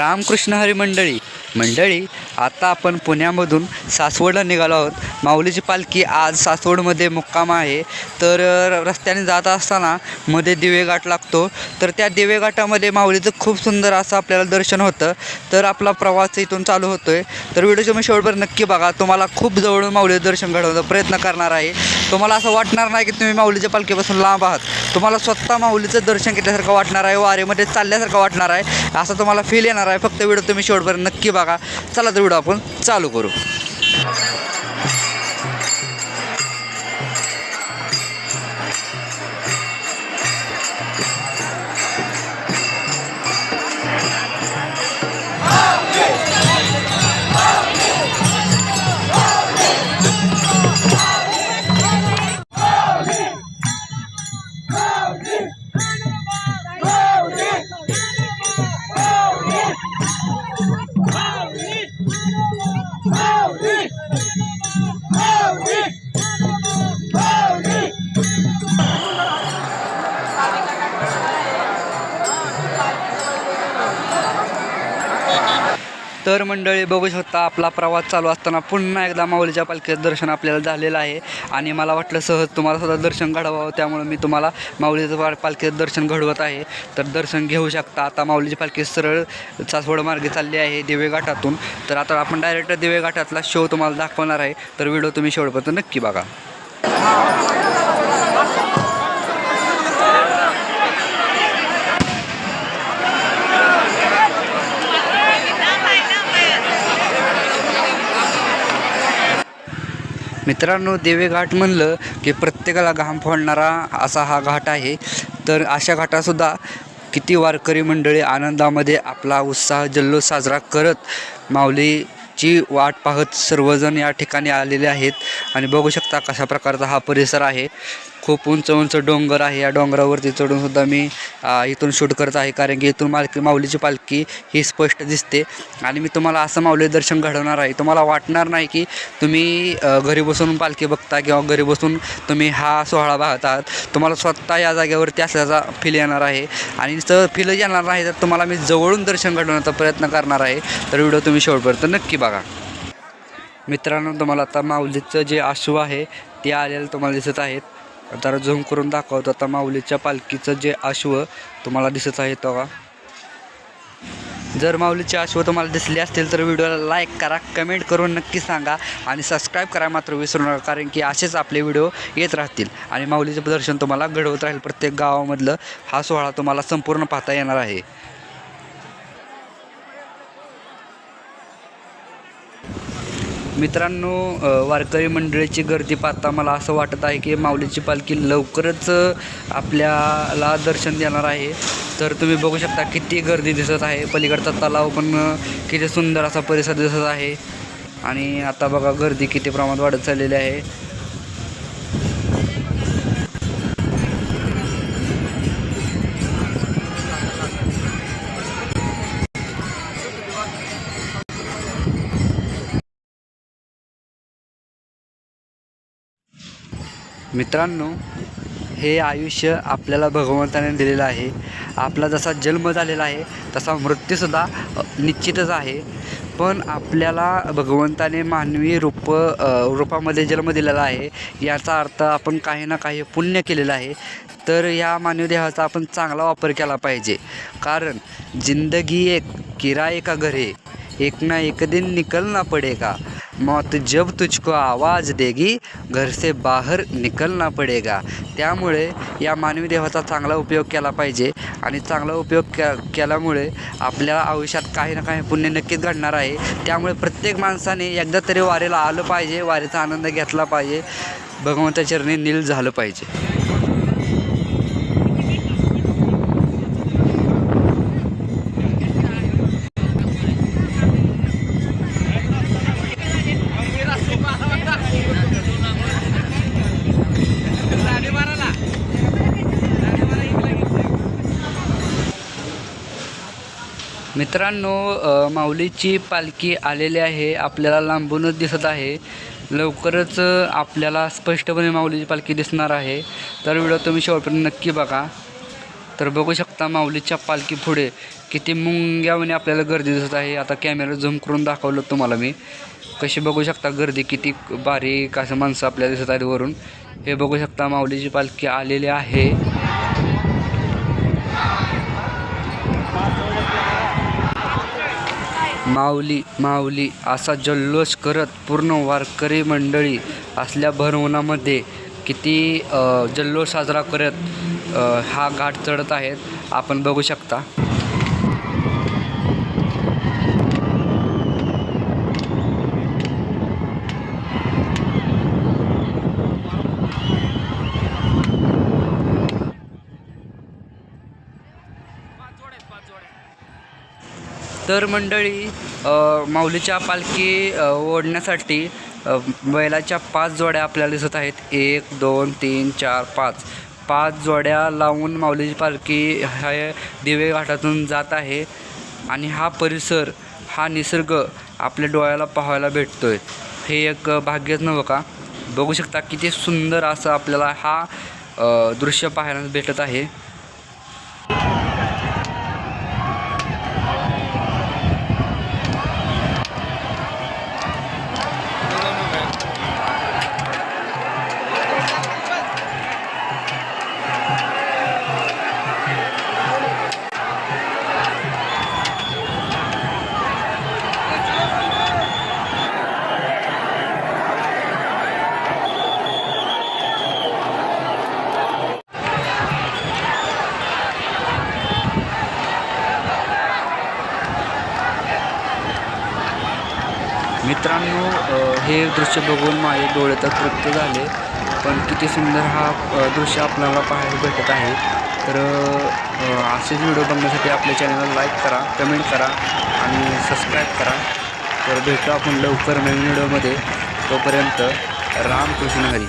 रामकृष्ण हरी मंडळी. मंडळी आता आपण पुण्यामधून सासवडला निघालो आहोत. माऊलीची पालखी आज सासवडमध्ये मुक्काम आहे. तर रस्त्याने जात असताना मध्ये दिवेघाट लागतो. तर त्या दिवेघाटामध्ये माऊलीचं खूप सुंदर असं आपल्याला दर्शन होतं. तर आपला प्रवास इथून चालू होतो आहे तर व्हिडिओच्या तुम्ही शेवटभर नक्की बघा. तुम्हाला खूप जवळून माऊलीचं दर्शन घडवण्याचा प्रयत्न करणार आहे. तुम्हाला असं वाटणार नाही की तुम्ही माऊलीच्या पालखीपासून लांब आहात. तुम्हाला स्वतः माऊलीचं दर्शन घेतल्यासारखं वाटणार आहे वारेमध्ये चालल्यासारखं वाटणार आहे. असं तुम्हाला फील येणार आहे. फक्त व्हिडिओ तुम्ही शेवटभर नक्की बघा. चला तर व्हिडिओ आपण चालू करू. तर मंडळी बघू शकता आपला प्रवास चालू असताना पुन्हा एकदा माऊलीच्या पालखीचं दर्शन आपल्याला झालेलं आहे. आणि मला वाटलं सहज तुम्हाला सुद्धा दर्शन घडवावं त्यामुळे मी तुम्हाला माऊलीचं पा- पालखीचं दर्शन घडवत आहे. तर दर्शन घेऊ शकता. आता माऊलीची पालखी सरळ चासवड मार्गे चालली आहे दिवेघाटातून तर आता आपण डायरेक्ट दिवे घाटातला शो तुम्हाला दाखवणार आहे. तर व्हिडिओ तुम्ही शेवटपर्यंत नक्की बघा. मित्रांनो देवे घाट म्हणलं की प्रत्येकाला घाम फोडणारा असा हा घाट आहे. तर अशा घाटासुद्धा किती वारकरी मंडळी आनंदामध्ये आपला उत्साह जल्लोष साजरा करत माऊलीची वाट पाहत सर्वजण या ठिकाणी आलेले आहेत. आणि बघू शकता कशा प्रकारचा हा परिसर आहे. खूप उंच उंच डोंगर आहे. या डोंगरावरती चढून सुद्धा मी इथून शूट करत आहे. कारण की इथून मालकी माऊलीची पालखी ही स्पष्ट दिसते. आणि मी तुम्हाला असं माऊली दर्शन घडवणार आहे. तुम्हाला वाटणार नाही की तुम्ही घरी बसून पालखी बघता किंवा घरी बसून तुम्ही हा सोहळा पाहत आहात तुम्हाला स्वतः या जागेवरती असल्याचा फील येणार आहे. आणि जर फील येणार नाही तर तुम्हाला मी जवळून दर्शन घडवण्याचा प्रयत्न करणार आहे. तर व्हिडिओ तुम्ही शेवटपर्यंत नक्की बघा. मित्रांनो तुम्हाला आता माऊलीचं जे आशू आहे ते आलेलं तुम्हाला दिसत आहेत. जरा झूम करून दाखवतो आता माऊलीच्या पालखीचं जे अश्व तुम्हाला दिसत आहे तेव्हा जर माऊलीचे अश्व तुम्हाला दिसले असतील तर व्हिडिओला लाईक करा कमेंट करून नक्की सांगा आणि सबस्क्राईब करा मात्र विसरू नका कारण की असेच आपले व्हिडिओ येत राहतील आणि माऊलीचं दर्शन तुम्हाला घडवत राहील प्रत्येक गावामधलं. हा सोहळा तुम्हाला संपूर्ण पाहता येणार आहे. मित्रांनो वारकरी मंडळीची गर्दी पाहता मला असं वाटत आहे की माऊलीची पालखी लवकरच आपल्याला दर्शन देणार आहे. तर तुम्ही बघू शकता किती गर्दी दिसत आहे. पलीकडचा तलाव पण किती सुंदर असा परिसर दिसत आहे. आणि आता बघा गर्दी किती प्रमाणात वाढत चाललेली आहे. मित्रांनो हे आयुष्य आपल्याला भगवंताने दिलेलं आहे. आपला जसा जन्म झालेला आहे तसा मृत्यूसुद्धा निश्चितच आहे. पण आपल्याला भगवंताने मानवी रूप रूपामध्ये जन्म दिलेला आहे याचा अर्थ आपण काही ना काही पुण्य केलेलं आहे. तर या मानवी देहाचा आपण चांगला वापर केला पाहिजे. कारण जिंदगी एक किराए का घरे एक ना एक दिन निकाल ना पडे का मौत जब तुझको आवाज़ देगी घर से बाहेर निकलना पडेगा। त्यामुळे या मानवी देहाचा चांगला उपयोग केला पाहिजे आणि चांगला उपयोग के केल्यामुळे आपल्या आयुष्यात काही ना काही पुण्य नक्कीच घडणार आहे. त्यामुळे प्रत्येक माणसाने एकदा तरी वारीला आलं पाहिजे वारीचा आनंद घेतला पाहिजे. भगवंताचरणी नील झालं पाहिजे. मित्रांनो माऊलीची पालखी आलेली आहे. आपल्याला लांबूनच दिसत आहे. लवकरच आपल्याला स्पष्टपणे माऊलीची पालखी दिसणार आहे. तर व्हिडिओ तुम्ही शेवटपर्यंत नक्की बघा. तर बघू शकता माऊलीच्या पालखी पुढे किती मुंग्यावाने आपल्याला गर्दी दिसत आहे. आता कॅमेरा झूम करून दाखवलं तुम्हाला मी. कशी बघू शकता गर्दी किती बारीक असं माणसं आपल्याला दिसत आहेत वरून. हे बघू शकता माऊलीची पालखी आलेली आहे. माऊली माऊली असा जल्लोष करत पूर्ण वारकरी मंडळी असल्या भरवणामध्ये किती जल्लोष साजरा करत हा घाट चढत आहेत. आपण बघू शकता. तर मंडळी अ, माऊलीच्या पालखी ओढण्यासाठी बैलाच्या पाच जोड्या आपल्याला दिसत आहेत. एक दोन तीन चार पाच. पाच जोड्या लावून माऊलीची पालखी हे दिवे घाटातून जात आहे आणि हा परिसर हा निसर्ग आपल्या डोळ्याला पाहायला भेटतोय. हे एक भाग्यच नव्हं का? बघू शकता किती सुंदर असं आपल्याला हा दृश्य पाहायला भेटत आहे. मित्रांनो हे दृश्य बघून माझे डोळे तर तृप्त झाले पण किती सुंदर हा दृश्य आपल्याला पाहायला भेटत आहे. तर असेच व्हिडिओ बघण्यासाठी आपल्या चॅनलला लाईक करा कमेंट करा आणि सबस्क्राईब करा. तर भेटू आपण लवकर नवीन व्हिडिओमध्ये. तोपर्यंत रामकृष्ण हरी.